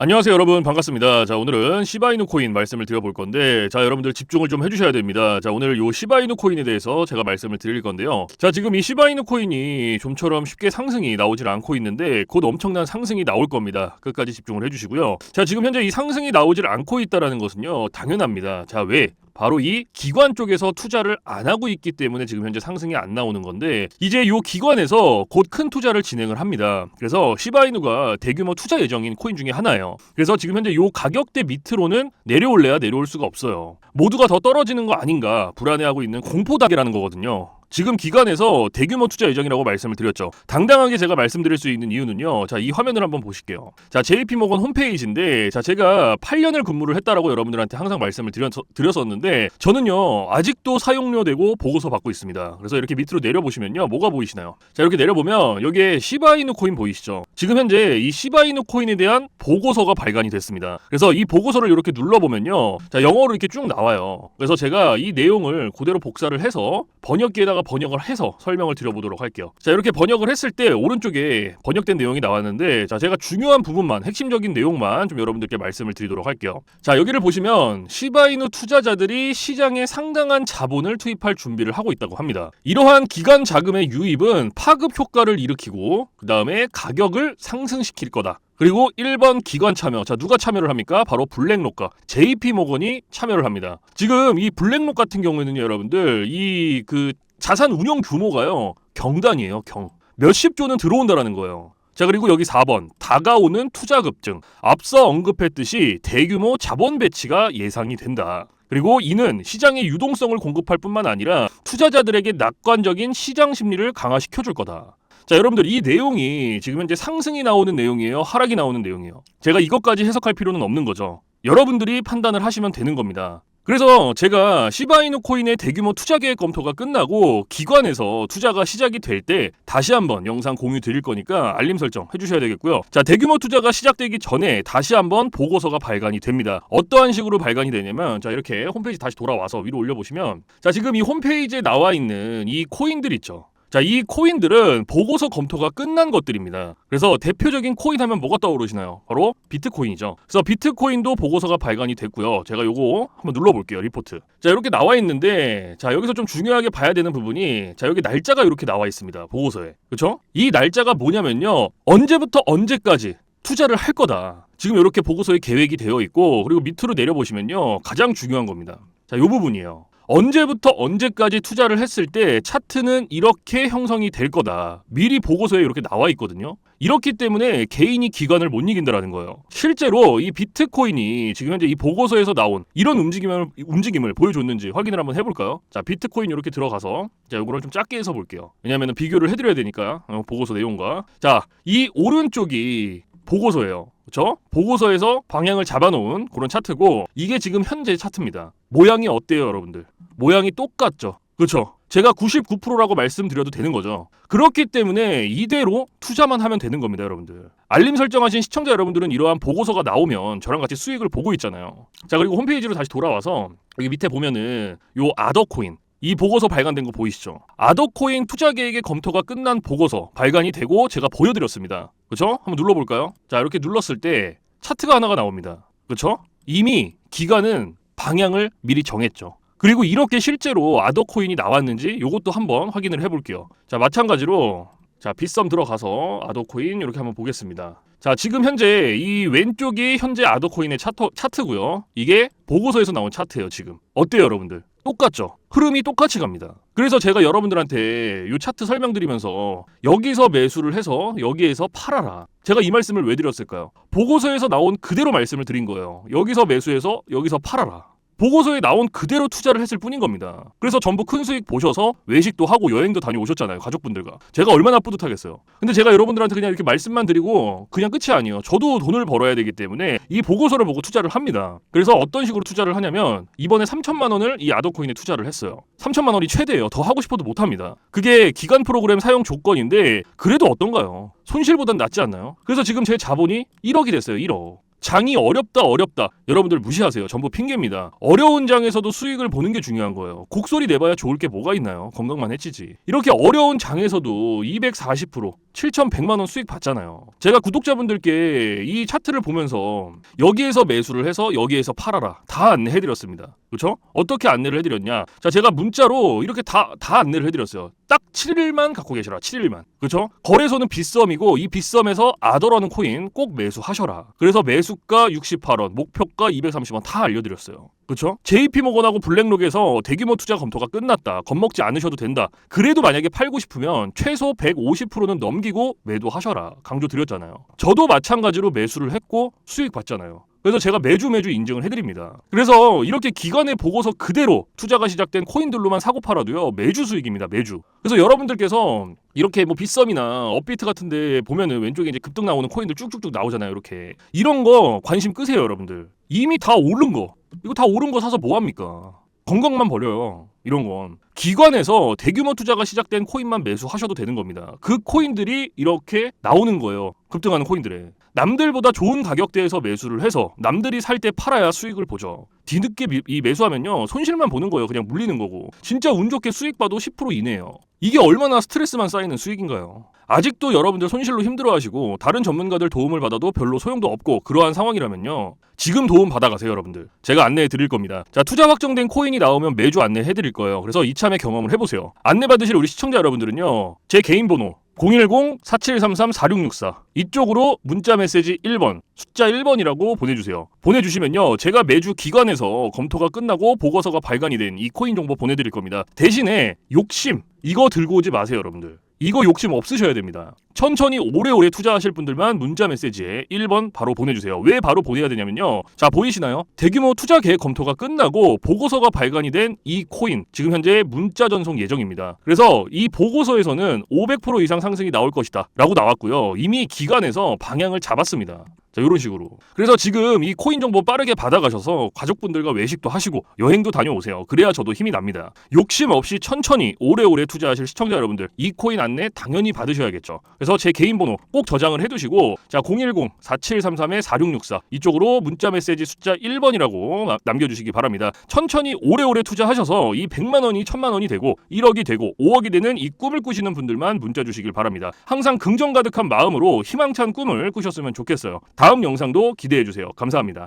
안녕하세요 여러분 반갑습니다. 자 오늘은 시바이누 코인 말씀을 드려볼 건데 자 여러분들 집중을 좀 해주셔야 됩니다. 자 오늘 요 시바이누 코인에 대해서 제가 말씀을 드릴 건데요. 자 지금 이 시바이누 코인이 좀처럼 쉽게 상승이 나오질 않고 있는데 곧 엄청난 상승이 나올 겁니다. 끝까지 집중을 해주시고요. 자 지금 현재 이 상승이 나오질 않고 있다라는 것은요 당연합니다. 자 왜? 바로 이 기관 쪽에서 투자를 안 하고 있기 때문에 지금 현재 상승이 안 나오는 건데 이제 이 기관에서 곧 큰 투자를 진행을 합니다. 그래서 시바이누가 대규모 투자 예정인 코인 중에 하나예요. 그래서 지금 현재 이 가격대 밑으로는 내려올래야 내려올 수가 없어요. 모두가 더 떨어지는 거 아닌가 불안해하고 있는 공포닥이라는 거거든요. 지금 기관에서 대규모 투자 예정이라고 말씀을 드렸죠. 당당하게 제가 말씀드릴 수 있는 이유는요. 자, 이 화면을 한번 보실게요. 자, JP모건 홈페이지인데 자, 제가 8년을 근무를 했다라고 여러분들한테 항상 말씀을 드렸, 드렸었는데 저는요. 아직도 사용료 되고 보고서 받고 있습니다. 그래서 이렇게 밑으로 내려 보시면요. 뭐가 보이시나요? 자, 이렇게 내려 보면 여기에 시바이누 코인 보이시죠? 지금 현재 이 시바이누 코인에 대한 보고서가 발간이 됐습니다. 그래서 이 보고서를 이렇게 눌러 보면요. 자, 영어로 이렇게 쭉 나와요. 그래서 제가 이 내용을 그대로 복사를 해서 번역기에다가 번역을 해서 설명을 드려보도록 할게요. 자, 이렇게 번역을 했을 때 오른쪽에 번역된 내용이 나왔는데 자, 제가 중요한 부분만 핵심적인 내용만 좀 여러분들께 말씀을 드리도록 할게요. 자, 여기를 보시면 시바이누 투자자들이 시장에 상당한 자본을 투입할 준비를 하고 있다고 합니다. 이러한 기관 자금의 유입은 파급 효과를 일으키고 그다음에 가격을 상승시킬 거다. 그리고 1번 기관 참여. 자, 누가 참여를 합니까? 바로 블랙록과 JP 모건이 참여를 합니다. 지금 이 블랙록 같은 경우에는요, 여러분들, 이 그 자산 운용 규모가요, 경단이에요, 경. 몇십 조는 들어온다라는 거예요. 자, 그리고 여기 4번. 다가오는 투자 급증. 앞서 언급했듯이 대규모 자본 배치가 예상이 된다. 그리고 이는 시장의 유동성을 공급할 뿐만 아니라 투자자들에게 낙관적인 시장 심리를 강화시켜 줄 거다. 자, 여러분들 이 내용이 지금 현재 상승이 나오는 내용이에요. 하락이 나오는 내용이에요. 제가 이것까지 해석할 필요는 없는 거죠. 여러분들이 판단을 하시면 되는 겁니다. 그래서 제가 시바이누 코인의 대규모 투자 계획 검토가 끝나고 기관에서 투자가 시작이 될 때 다시 한번 영상 공유 드릴 거니까 알림 설정 해주셔야 되겠고요. 자, 대규모 투자가 시작되기 전에 다시 한번 보고서가 발간이 됩니다. 어떠한 식으로 발간이 되냐면 자, 이렇게 홈페이지 다시 돌아와서 위로 올려보시면 자, 지금 이 홈페이지에 나와 있는 이 코인들 있죠. 자, 이 코인들은 보고서 검토가 끝난 것들입니다. 그래서 대표적인 코인 하면 뭐가 떠오르시나요? 바로 비트코인이죠. 그래서 비트코인도 보고서가 발간이 됐고요. 제가 요거 한번 눌러볼게요. 리포트. 자, 이렇게 나와 있는데, 자, 여기서 좀 중요하게 봐야 되는 부분이, 자, 여기 날짜가 이렇게 나와 있습니다. 보고서에. 그쵸? 이 날짜가 뭐냐면요. 언제부터 언제까지 투자를 할 거다. 지금 이렇게 보고서에 계획이 되어 있고, 그리고 밑으로 내려보시면요. 가장 중요한 겁니다. 자, 요 부분이에요. 언제부터 언제까지 투자를 했을 때 차트는 이렇게 형성이 될 거다. 미리 보고서에 이렇게 나와 있거든요. 이렇기 때문에 개인이 기관을 못 이긴다라는 거예요. 실제로 이 비트코인이 지금 현재 이 보고서에서 나온 이런 움직임을 움직임을 보여줬는지 확인을 한번 해볼까요? 자, 비트코인 이렇게 들어가서 자, 요거를 좀 작게 해서 볼게요. 왜냐하면 비교를 해드려야 되니까 어, 보고서 내용과 자, 이 오른쪽이 보고서예요. 그렇죠? 보고서에서 방향을 잡아놓은 그런 차트고 이게 지금 현재 차트입니다. 모양이 어때요, 여러분들? 모양이 똑같죠. 그렇죠? 제가 99%라고 말씀드려도 되는 거죠. 그렇기 때문에 이대로 투자만 하면 되는 겁니다, 여러분들. 알림 설정하신 시청자 여러분들은 이러한 보고서가 나오면 저랑 같이 수익을 보고 있잖아요. 자, 그리고 홈페이지로 다시 돌아와서 여기 밑에 보면은 요 아더코인 이 보고서 발간된 거 보이시죠? 아더코인 투자 계획의 검토가 끝난 보고서 발간이 되고 제가 보여드렸습니다. 그렇죠? 한번 눌러볼까요? 자 이렇게 눌렀을 때 차트가 하나가 나옵니다. 그렇죠? 이미 기간은 방향을 미리 정했죠. 그리고 이렇게 실제로 아더코인이 나왔는지 이것도 한번 확인을 해볼게요. 자 마찬가지로 자 빗썸 들어가서 아더코인 이렇게 한번 보겠습니다. 자 지금 현재 이 왼쪽이 현재 아더코인의 차트, 차트고요. 이게 보고서에서 나온 차트예요 지금. 어때요 여러분들? 똑같죠? 흐름이 똑같이 갑니다. 그래서 제가 여러분들한테 이 차트 설명드리면서 여기서 매수를 해서 여기에서 팔아라. 제가 이 말씀을 왜 드렸을까요? 보고서에서 나온 그대로 말씀을 드린 거예요. 여기서 매수해서 여기서 팔아라. 보고서에 나온 그대로 투자를 했을 뿐인 겁니다. 그래서 전부 큰 수익 보셔서 외식도 하고 여행도 다녀오셨잖아요. 가족분들과. 제가 얼마나 뿌듯하겠어요. 근데 제가 여러분들한테 그냥 이렇게 말씀만 드리고 그냥 끝이 아니에요. 저도 돈을 벌어야 되기 때문에 이 보고서를 보고 투자를 합니다. 그래서 어떤 식으로 투자를 하냐면 이번에 3천만 원을 이 아더코인에 투자를 했어요. 3천만 원이 최대예요. 더 하고 싶어도 못 합니다. 그게 기간 프로그램 사용 조건인데 그래도 어떤가요? 손실보단 낫지 않나요? 그래서 지금 제 자본이 1억이 됐어요. 1억. 장이 어렵다 어렵다. 여러분들 무시하세요. 전부 핑계입니다. 어려운 장에서도 수익을 보는 게 중요한 거예요. 곡소리 내봐야 좋을 게 뭐가 있나요? 건강만 해치지. 이렇게 어려운 장에서도 240% 7,100만 원 수익 봤잖아요. 제가 구독자분들께 이 차트를 보면서 여기에서 매수를 해서 여기에서 팔아라. 다 안내해드렸습니다. 그렇죠? 어떻게 안내를 해드렸냐? 자 제가 문자로 이렇게 다 다 안내를 해드렸어요 딱 7일만 갖고 계셔라 7일만. 그렇죠? 거래소는 빗썸이고 이 빗썸에서 아더라는 코인 꼭 매수하셔라. 그래서 매수가 68원 목표가 230원 다 알려드렸어요. 그렇죠? JP모건하고 블랙록에서 대규모 투자 검토가 끝났다. 겁먹지 않으셔도 된다. 그래도 만약에 팔고 싶으면 최소 150%는 넘기고 매도하셔라. 강조 드렸잖아요. 저도 마찬가지로 매수를 했고 수익 봤잖아요 그래서 제가 매주 매주 인증을 해드립니다. 그래서 이렇게 기관의 보고서 그대로 투자가 시작된 코인들로만 사고 팔아도요 매주 수익입니다 매주. 그래서 여러분들께서 이렇게 뭐 빗썸이나 업비트 같은데 보면은 왼쪽에 이제 급등 나오는 코인들 쭉쭉쭉 나오잖아요 이렇게 이런 거 관심 끄세요 여러분들. 이미 다 오른 거 이거 다 오른 거 사서 뭐 합니까? 건강만 버려요. 이런 건 기관에서 대규모 투자가 시작된 코인만 매수하셔도 되는 겁니다. 그 코인들이 이렇게 나오는 거예요. 급등하는 코인들에. 남들보다 좋은 가격대에서 매수를 해서 남들이 살 때 팔아야 수익을 보죠. 뒤늦게 미- 이 매수하면요 손실만 보는 거예요. 그냥 물리는 거고. 진짜 운 좋게 수익 봐도 10% 이내예요. 이게 얼마나 스트레스만 쌓이는 수익인가요? 아직도 여러분들 손실로 힘들어하시고 다른 전문가들 도움을 받아도 별로 소용도 없고 그러한 상황이라면요. 지금 도움 받아가세요, 여러분들. 제가 안내해 드릴 겁니다. 자, 투자 확정된 코인이 나오면 매주 안내해 드릴 거예요. 그래서 이참에 경험을 해보세요. 안내 받으실 우리 시청자 여러분들은요. 제 개인 번호 010-4733-4664 이쪽으로 문자 메시지 1번 숫자 1번이라고 보내주세요. 보내주시면요. 제가 매주 기관에서 검토가 끝나고 보고서가 발간이 된 이 코인 정보 보내드릴 겁니다. 대신에 욕심 이거 들고 오지 마세요 여러분들. 이거 욕심 없으셔야 됩니다. 천천히 오래오래 투자하실 분들만 문자 메시지에 1번 바로 보내주세요. 왜 바로 보내야 되냐면요. 자, 보이시나요? 대규모 투자 계획 검토가 끝나고 보고서가 발간이 된 이 코인, 지금 현재 문자 전송 예정입니다. 그래서 이 보고서에서는 500% 이상 상승이 나올 것이다. 라고 나왔고요. 이미 기관에서 방향을 잡았습니다. 자, 이런 식으로. 그래서 지금 이 코인 정보 빠르게 받아가셔서 가족분들과 외식도 하시고 여행도 다녀오세요. 그래야 저도 힘이 납니다. 욕심 없이 천천히 오래오래 투자하실 시청자 여러분들 이 코인 안내 당연히 받으셔야겠죠. 그래서 제 개인 번호 꼭 저장을 해두시고 자 010-4733-4664 이쪽으로 문자 메시지 숫자 1번이라고 남겨주시기 바랍니다. 천천히 오래오래 투자하셔서 이 100만 원이 1000만 원이 되고 1억이 되고 5억이 되는 이 꿈을 꾸시는 분들만 문자 주시길 바랍니다. 항상 긍정 가득한 마음으로 희망찬 꿈을 꾸셨으면 좋겠어요. 다음 영상도 기대해 주세요. 감사합니다.